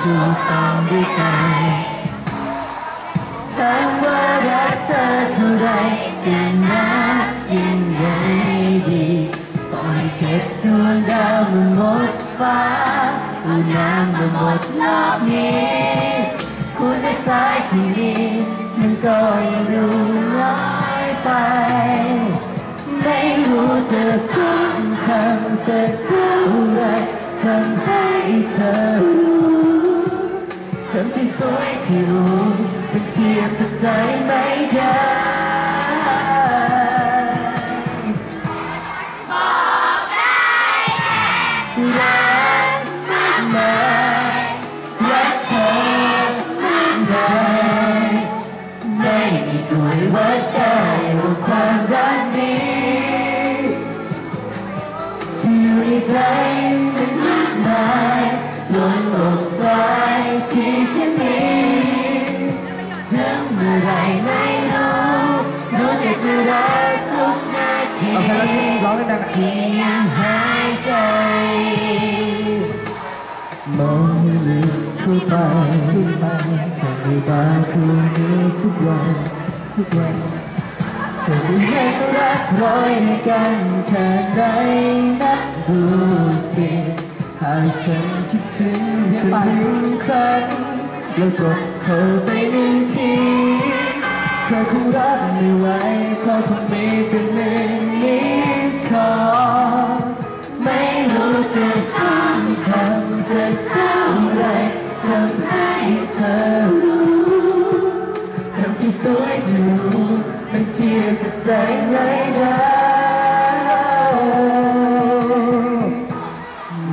ความด้วยใจถามว่ารักเธอเท่าไรจะนับยิ่งใหญ่ดีตองให้เก็บดวงดาวมันหมดฟ้าอุณน้ำมันหมดโลกนี้คุณสายที่นี่มันก็ยังดูน้อยไปไม่รู้จะคุ้มทำสักเท่าไรทำให้เธอรู้ คนที่สวยที่รู้เป็นเทียบกับใจไม่ได้ ถึงเมื่อไรไม่รู้รู้แต่จะรักทุกนาทีเอาแค่นั้นร้องดังๆที่ยังหายใจมองให้ลึกเข้าไปขึ้นไปแค่ในบางคืนนี้ทุกวันทุกวันเธอจะเห็นรักร้อยในกันแค่ไหนนับดูสิหากฉันคิดถึงเธอหนึ่งครั้ง แล้วกดโทรไปหนึ่งทีเธอคงรับไม่ไหวเพราะคงมีเป็นหนึ่งมิสคอลไม่รู้จะต้องทำสักเท่าไรทำให้เธอรู้คำที่สวยที่รู้มันเทียบกับใจไม่ได้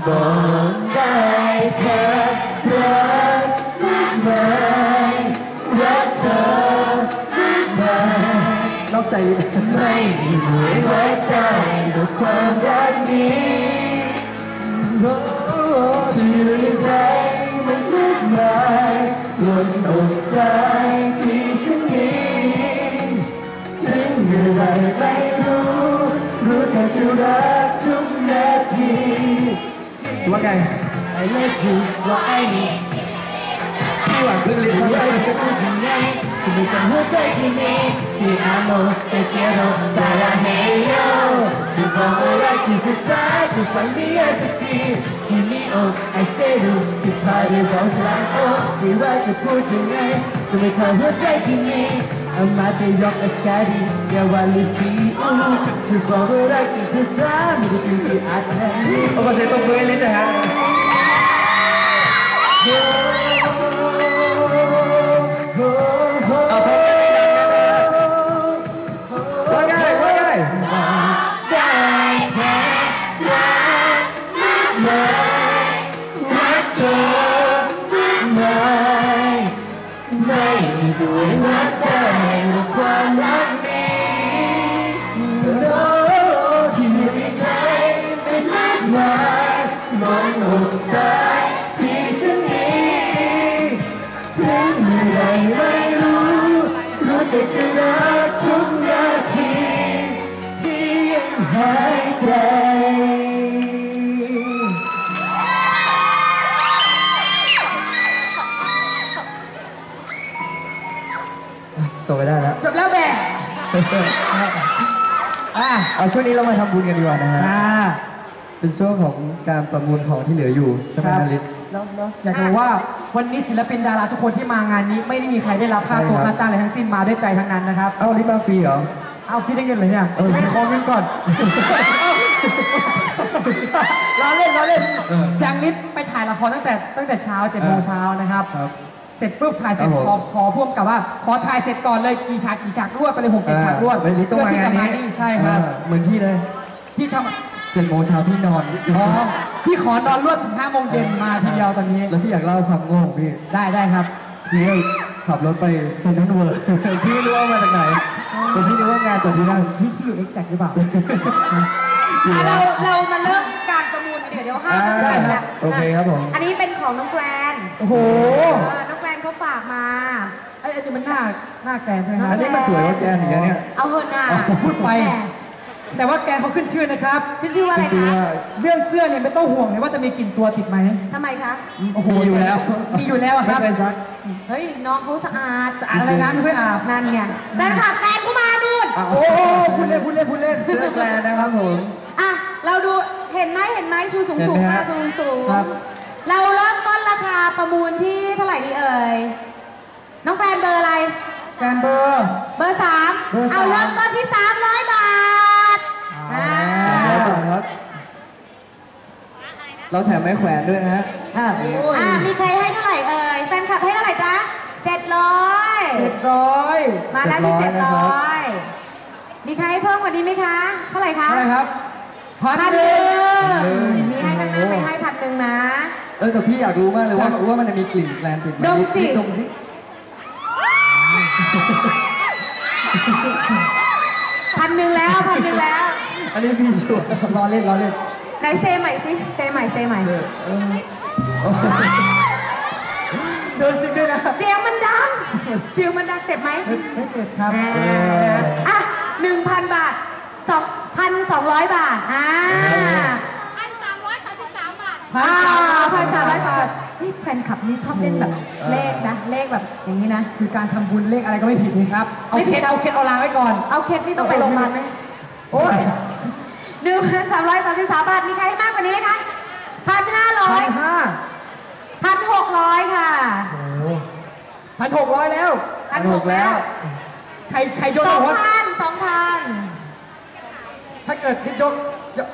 บอก ไม่มีหน่วยวัดได้กับความรักนี้ที่อยู่ในใจมันมากมายล้นอกสายที่ฉันมีถึงเมื่อไรไม่รู้ รู้แต่จะรักทุกนาทีว่าไง I love you ว่า I need พี่หวานเพิ่งเรียนรู้มาว่าจะพูดยังไงที่ไม่จำหัวใจที่มีที่อาโมแต่เกโรสาระเฮโยที่บอกว่ารักที่ภาษาที่ฟังไม่ยากสักทีที่มีอกไอเซรูที่พาเรื่องของฉันโอ้ที่ว่าจะพูดยังไงก็ไม่เข้าหัว ใจที่มีอามาจะยกอัสการีอย่าว่าลิฟีอูที่บอกว่ารักที่ภาษาไม่ได้เป็นที่อาจแทนโอ้ขอเสียงตบมือให้ลิ้นหนะฮะเอ เป็นมากมายมองอกสายที่ฉันมีถึงเมื่อไรไม่รู้รู้แต่จะรักทุกนาทีที่ยังหายใจ จบไปได้แล้วจบแล้วแม่อะเอาช่วงนี้เรามาทำบุญกันดีกว่านะฮะ อ่าเป็นช่วงของการประมูลของที่เหลืออยู่ใช่ไหมครับนาริศเนาะเนาะอยากจะบอกว่าวันนี้ศิลปินดาราทุกคนที่มางานนี้ ไม่ได้มีใครได้รับค่าตัวใช่ครับ ค่าจ้างอะไรทั้งสิ้นมาด้วยใจทั้งนั้นนะครับ เอ้าลิศมาฟรีเหรอ เอาพี่ได้เงินเลยเนี่ยเออ ไม่ขอเงินก่อนล้อเล่นล้อเล่นเออจางลิศไปถ่ายละครตั้งแต่ตั้งแต่เช้าเจ็ดโมงเช้านะครับ ครับ เสร็จปุ๊บถ่ายเสร็จครับขผอม ขอพ่วงกับว่า ขอถ่ายเสร็จก่อนเลยกี่ฉากกี่ฉากรวดไปเลยหกเจ็ดฉากรวดเออลิศต้องมางานเพื่นี้ที่จะใช่ครับเออเหมือนพี่เลยพี่ทำเจ็ดโมงเช้าพี่นอนอ๋อพี่ขอนอนรวดถึงห้าโมงเย็นมาทีเดียวตอนนี้แล้วพี่อยากเล่าความโง่ของพี่ ได้ได้ครับ พี่ก็ขับรถไปเซนทรัลเวิร์ พี่ไม่รู้ว่ามาจากไหนแต่พี่นึกว่างานจัดที่นั่นพี่พี่อยู่เอ็กแซกหรือเปล่าอยู่อะแล้เราวเรามาเริ่มการประมูลกันเดี๋ยวเดี๋ยวห้าอ่าก็จะเป็นแล้วโอเคครับผม อันนี้เป็นของน้องแกรนโอ้โห เออน้องแกรน เขาฝากมา ไอ้ยอันนี้มันหน้าหน้าแกนใช่ไหมคอัรันบนี้มันสวยกว่าแกนอีกแล้วเนี่ย เอาเหอะนะพูดไป แหมแต่ว่าแกเขาขึ้นชื่อนะครับขึ้นชื่อว่าอะไรคะว่า เรื่องเสื้อเนี่ยไม่ต้องห่วงเลยว่าจะมีกลิ่นตัวติดไหมทำไมคะ โอ้โหมีอยู่แล้ว มีอยู่แล้วอะคไม่รับ เคยซัก เฮ้ย น้องเขาสะอาดอะไรนะไม่ค่อยอาบ นั่นไงแฟนคลับแกนเข้ามานู่นอะโอ้พูดเล่นพูดเล่นพูดเล่น เสื้อแกลนนะครับผม อะ เราดูเห็นไหมเห็นไหมชูสูงเห็นสูไหงมมาฮะสูงสูงครับ เราร ราคาประมูลที่เท่าไหร่ดีเอ่ย น้องแกรนเบอร์อะไร แกนเบอร์ เบอร์สามเบอร์สาม เอาเริ่มต้นที่300บาทอ่าอ่าแล้วก่อนครับ เราแถมไม้แขวนด้วยนะฮะ เอออ่ามีใครให้เท่าไหร่เอ่ย แฟนคลับให้เท่าไหร่จ๊ะ700เจ็ดร้อยมาแล้วที่700นะครับ700มีใครให้เพิ่มกว่านี้ไหมคะ เท่าไหร่คะอะไรครับพันพันหหนึ่นึ่งงมีให้ข้างหน้าไปให้พันหนึ่งนะ เออแต่พี่อยากรู้มากเลยว่าว่ามันจะมีกลิ่นแกลนติดไหมดมสิ ดมสิพันหนึ่งแล้วพันหนึ่งแล้วอันนี้พี่ชัวร์รอเล่นรอเล่นไหนเซใหม่สิเซใหม่เซใหม่เดินจริงด้วยนะเสียงมันดัง เสียงมันดังเจ็บไหมไม่เจ็บครับอ่าอะหนึ่งพันบาทสองพันสองร้อยบาทอ่า พันสามร้อยสามสิบ สามบาทอ่าพันสามร้อยบาทนี่แฟนคลับนี่ชอบเล่นแบบเลขนะ เลขแบบอย่างนี้นะ คือการทำบุญเลขอะไรก็ไม่ผิดนี่ครับ เอาไม่ผิเคดสเอาเคสเอาลางไว้ก่อน เอาเคสนี่ต้องไปโรงพยาบาลไหมโอ้ยหนึ่งพันสามร้อยสามสิบสามบาท มีใครให้มากกว่านี้ไหมคะพันห้าร้อพัยนห้าพันหกร้อยค่ะพันหกร้อยแล้วพันหกแล้ว ใครใครยกสองหัวพันสองพันถ้าเกิดยกยก